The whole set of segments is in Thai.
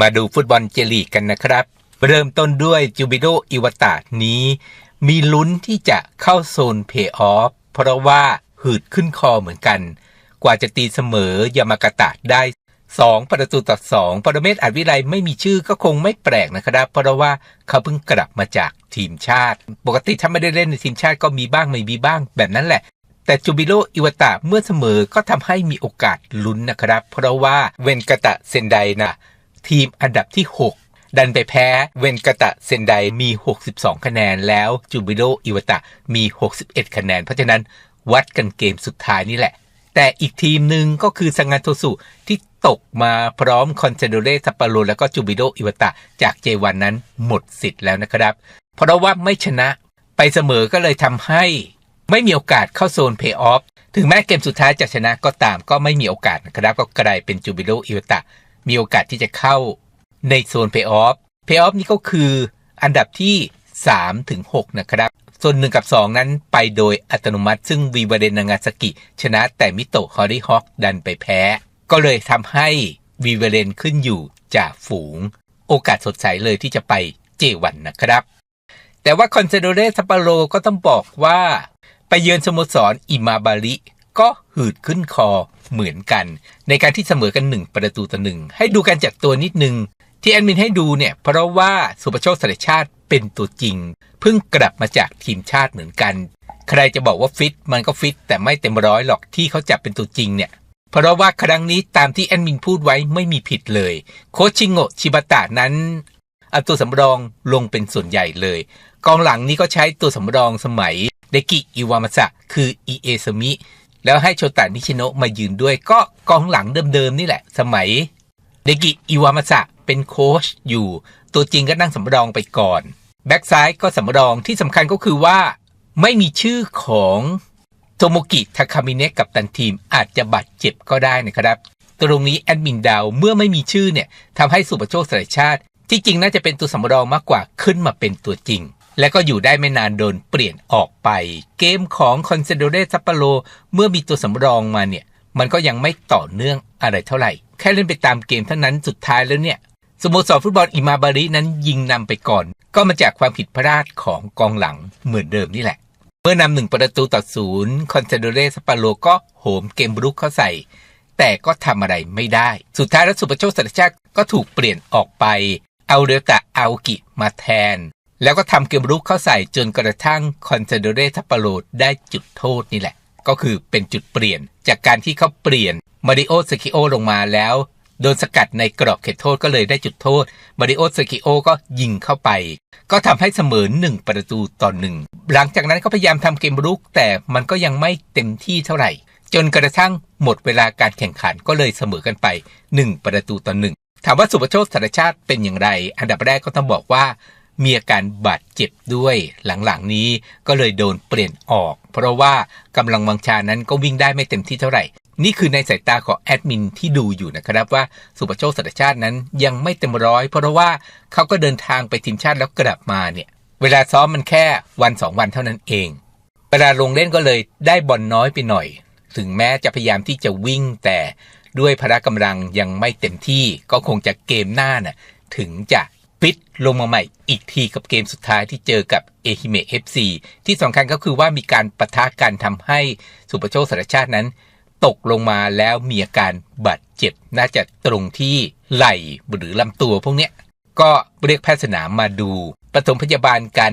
มาดูฟุตบอลเจลีกกันนะครับ เริ่มต้นด้วยจูบิโดอิวตานี้ มีลุ้นที่จะเข้าโซนเพย์ออฟเพราะว่าหืดขึ้นคอเหมือนกัน กว่าจะตีเสมอยามากาตะได้ 2 ประตูต่อ2ปรเมศอาจวิไลไม่มีชื่อก็คงไม่แปลกนะครับ เพราะว่าเขาเพิ่งกลับมาจากทีมชาติ ปกติถ้าไม่ได้เล่นในทีมชาติก็มีบ้างไม่มีบ้างแบบนั้นแหละแต่จูบิโลอิวตะเมื่อเสมอก็ทำให้มีโอกาสลุ้นนะครับ เพราะว่าเวนกาตะเซนไดนะ ทีมอันดับที่ 6 ดันไปแพ้เวนกาตะเซนไดมี 62 คะแนนแล้วจูบิโลอิวตะมี 61 คะแนน เพราะฉะนั้นวัดกันเกมสุดท้ายนี่แหละ แต่อีกทีมหนึ่งก็คือซังานโทสุที่ตกมาพร้อมคอนเซโดเรซัปปาโรแล้วก็จูบิโดอิวตะจากเจวันนั้นหมดสิทธิ์แล้วนะครับ เพราะว่าไม่ชนะไปเสมอก็เลยทำให้ไม่มีโอกาสเข้าโซนเพย์ออฟถึงแม้เกมสุดท้ายจะชนะก็ตามก็ไม่มีโอกาสนะครับ ก็กลายเป็นจูบิโลอิวตะ มีโอกาสที่จะเข้าในโซนเพย์ออฟ เพย์ออฟนี่ก็คืออันดับที่ 3 ถึง 6 นะครับ ส่วน 1 กับ 2 นั้นไปโดยอัตโนมัติ ซึ่งวีวาเดนนางาสกิ ชนะแต่มิโตะฮอริฮอกดันไปแพ้ ก็เลยทำให้วีวาเดนขึ้นอยู่จากฝูง โอกาสสดใสเลยที่จะไปเจวันนะครับ แต่ว่าคอนเซโดเรซัปปาโรก็ต้องบอกว่า ไปเยือนสโมสรอิมาบาริ ก็หืดขึ้นคอเหมือนกัน ในการที่เสมอกันหนึ่งประตูต่อหนึ่งให้ดูกันจากตัวนิดนึง ที่แอดมินให้ดูเนี่ย เพราะว่าสุปโชคสารชาติเป็นตัวจริง เพิ่งกลับมาจากทีมชาติเหมือนกัน ใครจะบอกว่าฟิตมันก็ฟิตแต่ไม่เต็มร้อยหรอกที่เขาจับเป็นตัวจริงเนี่ยเพราะว่าครั้งนี้ตามที่แอดมินพูดไว้ไม่มีผิดเลย โคชชิโงะชิบะตะนั้นเอาตัวสำรองลงเป็นส่วนใหญ่เลย กองหลังนี้ก็ใช้ตัวสำรองสมัยเดกิอิวามาสะคืออิเอสมิ แล้วให้โชตะนิชิโนะมายืนด้วยก็กองหลังเดิมๆนี่แหละ สมัย เดกิอิวามาสะเป็นโค้ชอยู่ ตัวจริงก็นั่งสำรองไปก่อน แบ็กซ้ายก็สำรองที่สำคัญก็คือว่าไม่มีชื่อของโทโมกิทาคามิเนะกับตันทีมอาจจะบาดเจ็บก็ได้นะครับ ตรงนี้แอดมินดาวเมื่อไม่มีชื่อเนี่ยทำให้สุปโชคสายชาติ ที่จริงน่าจะเป็นตัวสำรองมากกว่าขึ้นมาเป็นตัวจริง และก็อยู่ได้ไม่นานโดนเปลี่ยนออกไป เกมของคอนเซโดเรซัปปโลเมื่อมีตัวสำรองมาเนี่ย มันก็ยังไม่ต่อเนื่องอะไรเท่าไหร่ แค่เล่นไปตามเกมเท่านั้นสุดท้ายแล้วเนี่ยสโมสรฟุตบอลอิมาบารินั้นยิงนำไปก่อน ก็มาจากความผิดพลาดของกองหลังเหมือนเดิมนี่แหละ เมื่อนำหนึ่งประตูต่อศูนย์คอนเซโดเรซัปปโลก็โหมเกมรุกเข้าใส่แต่ก็ทำอะไรไม่ได้ สุดท้ายแล้วสุปโชคสัตชาติก็ถูกเปลี่ยนออกไป เอาเรตะอากิมาแทน แล้วก็ทำเกมรุกเข้าใส่จนกระทั่งคอนเซโดเรทัปปาโลได้จุดโทษนี่แหละ ก็คือเป็นจุดเปลี่ยน จากการที่เขาเปลี่ยนมาริโอสกิโอลงมาแล้ว โดนสกัดในกรอบเขตโทษก็เลยได้จุดโทษมาริโอสกิโอก็ยิงเข้าไป ก็ทำให้เสมอหนึ่งประตูต่อหนึ่งหลังจากนั้นก็พยายามทำเกมรุกแต่มันก็ยังไม่เต็มที่เท่าไหร่ จนกระทั่งหมดเวลาการแข่งขันก็เลยเสมอกันไป 1 ประตูต่อหนึ่งถามว่าสุปโชคสารชาติเป็นอย่างไร อันดับแรกก็ต้องบอกว่า มีอาการบาดเจ็บด้วยหลังๆนี้ก็เลยโดนเปลี่ยนออก เพราะว่ากำลังวังชานั้นก็วิ่งได้ไม่เต็มที่เท่าไหร่ นี่คือในสายตาของแอดมินที่ดูอยู่นะครับว่าสุปโชคสารชาตินั้นยังไม่เต็มร้อย เพราะว่าเขาก็เดินทางไปทีมชาติแล้วกลับมาเนี่ยเวลาซ้อมมันแค่วันสองวันเท่านั้นเองเวลาลงเล่นก็เลยได้บอลน้อยไปหน่อย ถึงแม้จะพยายามที่จะวิ่งแต่ด้วยพละกำลังยังไม่เต็มที่ก็คงจะเกมหน้าน่ะถึงจะ ฟิตลงมาใหม่อีกทีกับเกมสุดท้ายที่เจอกับเอฮิเมะเอฟซีที่สำคัญก็คือว่ามีการปะทะกันทำให้สุปโชคสารชาตินั้น ตกลงมาแล้วมีอาการบาดเจ็บ น่าจะตรงที่ไหล่หรือลำตัวพวกเนี้ย ก็เรียกแพทย์สนามมาดูปฐมพยาบาลกัน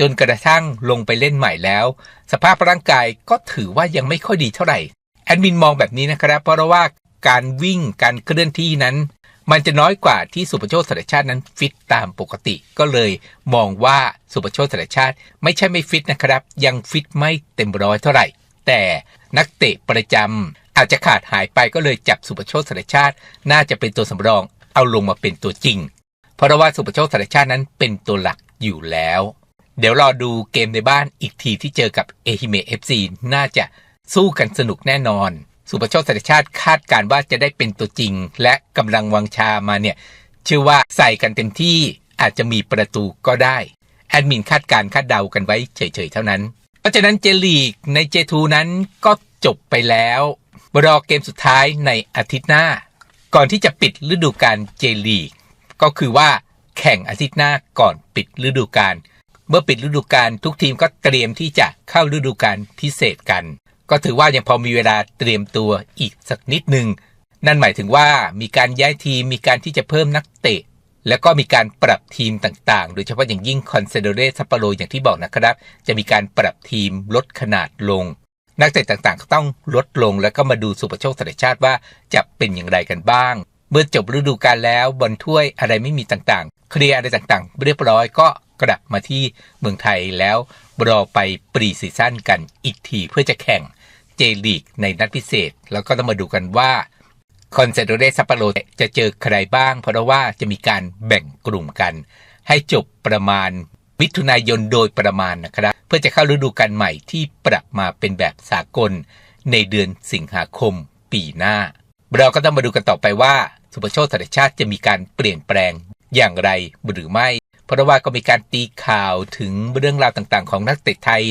จนกระทั่งลงไปเล่นใหม่แล้ว สภาพร่างกายก็ถือว่ายังไม่ค่อยดีเท่าไหร่แอดมินมองแบบนี้นะครับ เพราะว่าการวิ่งการเคลื่อนที่นั้น มันจะน้อยกว่าที่สุปโชคสารชาตินั้นฟิตตามปกติ ก็เลยมองว่าสุปโชคสารชาติ ไม่ใช่ไม่ฟิตนะครับ ยังฟิตไม่เต็มร้อยเท่าไหร่ แต่นักเตะประจำอาจจะขาดหายไปก็เลยจับสุปโชคสารชาติ น่าจะเป็นตัวสำรอง เอาลงมาเป็นตัวจริง เพราะว่าสุปโชคสารชาตินั้นเป็นตัวหลักอยู่แล้ว เดี๋ยวรอดูเกมในบ้านอีกทีที่เจอกับเอฮิเมะเอฟซีน่าจะสู้กันสนุกแน่นอน สุปโชคสารชาติคาดการว่าจะได้เป็นตัวจริง และกำลังวังชามาเนี่ยเชื่อว่าใส่กันเต็มที่อาจจะมีประตูก็ได้ แอดมินคาดการคาดเดากันไว้เฉยๆเท่านั้น เพราะฉะนั้นเจลีกในเจทูนั้นก็จบไปแล้วรอเกมสุดท้ายในอาทิตย์หน้า ก่อนที่จะปิดฤดูกาลเจลีกก็คือว่าแข่งอาทิตย์หน้าก่อนปิดฤดูกาลเมื่อปิดฤดูกาลทุกทีมก็เตรียมที่จะเข้าฤดูกาลพิเศษกัน ก็ถือว่ายังพอมีเวลาเตรียมตัวอีกสักนิดหนึ่งนั่นหมายถึงว่ามีการย้ายทีมมีการที่จะเพิ่มนักเตะ แล้วก็มีการปรับทีมต่างๆ โดยเฉพาะอย่างยิ่งคอนเซโดเรซัปโปโรอย่างที่บอกนะครับ จะมีการปรับทีมลดขนาดลง นักเตะต่างๆ ก็ต้องลดลงแล้วก็มาดูสุปโชคสารชาติว่าจะเป็นอย่างไรกันบ้าง เมื่อจบฤดูกาลแล้วบอลถ้วยอะไรไม่มีต่างๆ เคลียร์อะไรต่างๆ เรียบร้อยก็กลับมาที่เมืองไทยแล้ว รอไปปรีซีซั่นกันอีกทีเพื่อจะแข่งเจลีกในนัดพิเศษ แล้วก็ต้องมาดูกันว่าคอนเซโดเรซัปโปโรจะเจอใครบ้าง เพราะว่าจะมีการแบ่งกลุ่มกัน ให้จบประมาณมิถุนายนโดยประมาณนะครับ เพื่อจะเข้าฤดูกาลใหม่ที่ปรับมาเป็นแบบสากลในเดือนสิงหาคมปีหน้า เราก็ต้องมาดูกันต่อไปว่า สุปโชคสารชาติจะมีการเปลี่ยนแปลงอย่างไรหรือไม่ เพราะว่าก็มีการตีข่าวถึงเรื่องราวต่างๆ ของนักเตะไทย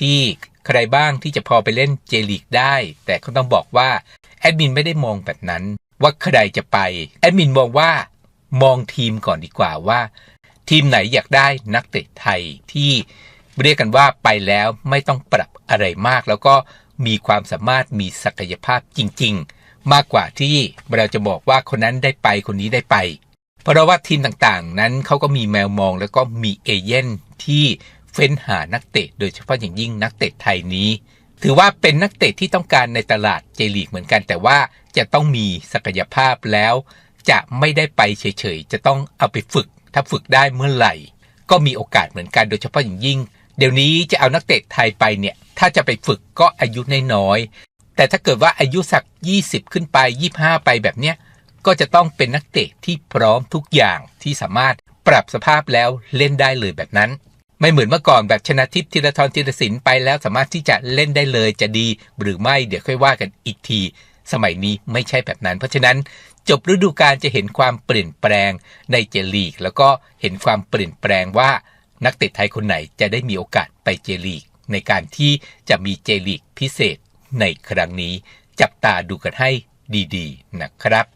ที่ใครบ้างที่จะพอไปเล่นเจลีกได้ แต่ก็ต้องบอกว่าแอดมินไม่ได้มองแบบนั้น ว่าใครจะไปแอดมินมองว่ามองทีมก่อนดีกว่าว่า ทีมไหนอยากได้นักเตะไทยที่เรียกกันว่าไปแล้วไม่ต้องปรับอะไรมาก แล้วก็มีความสามารถมีศักยภาพจริง ๆ มากกว่าที่เราจะบอกว่าคนนั้นได้ไปคนนี้ได้ไป เพราะว่าทีมต่างๆ นั้นเขาก็มีแมวมองแล้วก็มีเอเย่นที่เฟ้นหานักเตะ โดยเฉพาะอย่างยิ่งนักเตะไทยนี้ ถือว่าเป็นนักเตะที่ต้องการในตลาดเจลีกเหมือนกัน แต่ว่าจะต้องมีศักยภาพแล้ว จะไม่ได้ไปเฉยๆ จะต้องเอาไปฝึก ถ้าฝึกได้เมื่อไหร่ ก็มีโอกาสเหมือนกันโดยเฉพาะอย่างยิ่ง เดี๋ยวนี้จะเอานักเตะไทยไปเนี่ยถ้าจะไปฝึกก็อายุน้อยๆแต่ถ้าเกิดว่าอายุสัก 20 ขึ้นไป 25 ไปแบบเนี้ย ก็จะต้องเป็นนักเตะที่พร้อมทุกอย่างที่สามารถปรับสภาพแล้วเล่นได้เลยแบบนั้น ไม่เหมือนเมื่อก่อนแบบชนะทิพย์ธีรทรธีรศิลป์ไปแล้วสามารถที่จะเล่นได้เลยจะดีหรือไม่เดี๋ยวค่อยว่ากันอีกที สมัยนี้ไม่ใช่แบบนั้น เพราะฉะนั้นจบฤดูกาลจะเห็นความเปลี่ยนแปลงในเจลีก แล้วก็เห็นความเปลี่ยนแปลงว่านักเตะไทยคนไหนจะได้มีโอกาสไปเจลีก ในการที่จะมีเจลีกพิเศษในครั้งนี้ จับตาดูกันให้ดีๆนะครับ